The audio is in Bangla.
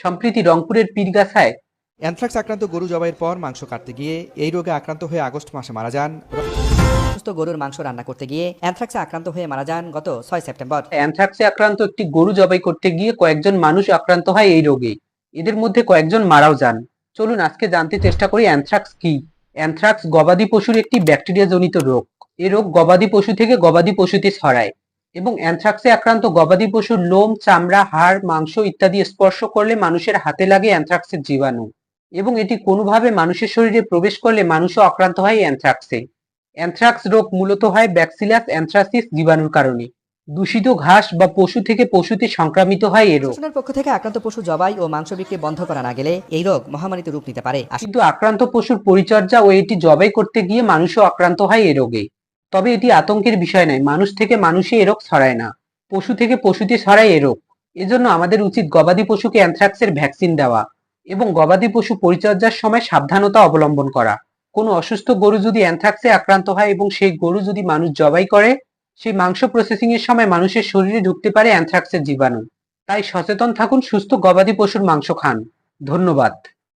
সম্প্রতি রংপুরের পীরগাছায় অ্যানথ্রাক্স আক্রান্ত গরু জবাইয়ের পর মাংস কাটতে গিয়ে এই রোগে আক্রান্ত হয়ে আগস্ট মাসে মারা যান। সুস্থ গরুর মাংস রান্না করতে গিয়ে অ্যানথ্রাক্সে আক্রান্ত হয়ে মারা যান গত ছয় সেপ্টেম্বর। অ্যানথ্রাক্সে আক্রান্ত একটি গরু জবাই করতে গিয়ে কয়েকজন মানুষ আক্রান্ত হয় এই রোগে। এদের মধ্যে কয়েকজন মারাও যান। চলুন আজকে জানতে চেষ্টা করি অ্যানথ্রাক্স কি। অ্যানথ্রাক্স গবাদি পশুর একটি ব্যাকটেরিয়া জনিত রোগ। এই রোগ গবাদি পশু থেকে গবাদি পশুতে ছড়ায়। এবং অ্যানথ্রাক্সে আক্রান্ত গবাদি পশুর লোম চামড়া হাড় মাংস ইত্যাদি স্পর্শ করলে মানুষের হাতে লাগে অ্যানথ্রাক্সের জীবাণু। এবং এটি কোনোভাবে মানুষের শরীরে প্রবেশ করলে মানুষও আক্রান্ত হয় অ্যানথ্রাক্সে। অ্যানথ্রাক্স রোগ মূলত হয় ব্যাকসিলাস অ্যানথ্রাসিস জীবাণুর কারণে। দূষিত ঘাস বা পশু থেকে পশুতে সংক্রামিত হয় এই রোগ। পক্ষ থেকে আক্রান্ত পশু জবাই ও মাংস বিক্রি বন্ধ করা না গেলে এই রোগ মহামারীতে রূপ নিতে পারে। কিন্তু আক্রান্ত পশুর পরিচর্যা ও এটি জবাই করতে গিয়ে মানুষও আক্রান্ত হয় এই রোগে। তবে এটি আতঙ্কের বিষয় নয়। মানুষ থেকে মানুষে এ রোগ ছড়ায় না। পশু থেকে পশুতে ছড়ায় এ রোগ। এজন্য আমাদের উচিত গবাদি পশুকে অ্যানথ্রাক্সের ভ্যাকসিন দেওয়া এবং গবাদি পশু পরিচর্যার সময় সাবধানতা অবলম্বন করা। কোনো অসুস্থ গরু যদি অ্যানথ্রাক্সে আক্রান্ত হয় এবং সেই গরু যদি মানুষ জবাই করে, সেই মাংস প্রসেসিং এর সময় মানুষের শরীরে ঢুকতে পারে অ্যানথ্রাক্সের জীবাণু। তাই সচেতন থাকুন, সুস্থ গবাদি পশুর মাংস খান। ধন্যবাদ।